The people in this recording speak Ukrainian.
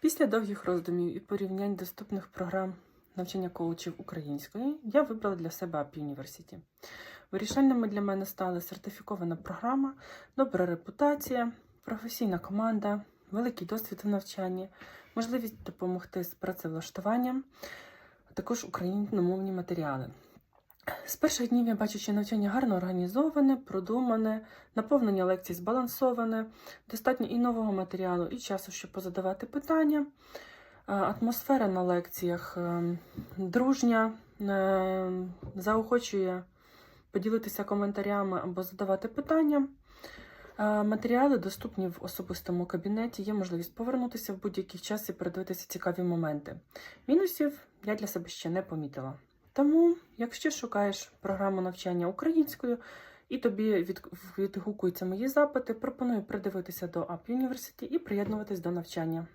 Після довгих роздумів і порівнянь доступних програм навчання коучів української я вибрала для себе App University. Вирішальними для мене стали сертифікована програма, добра репутація, професійна команда, великий досвід в навчанні, можливість допомогти з працевлаштуванням, а також україномовні матеріали. З перших днів я бачу, що навчання гарно організоване, продумане, наповнення лекцій збалансоване, достатньо і нового матеріалу, і часу, щоб позадавати питання. Атмосфера на лекціях е, дружня, е, заохочує поділитися коментарями або задавати питання. Матеріали доступні в особистому кабінеті, є можливість повернутися в будь-який час і передивитися цікаві моменти. Мінусів я для себе ще не помітила. Тому, якщо шукаєш програму навчання українською і тобі від, відгукуються мої запити, пропоную придивитися до App University і приєднуватись до навчання.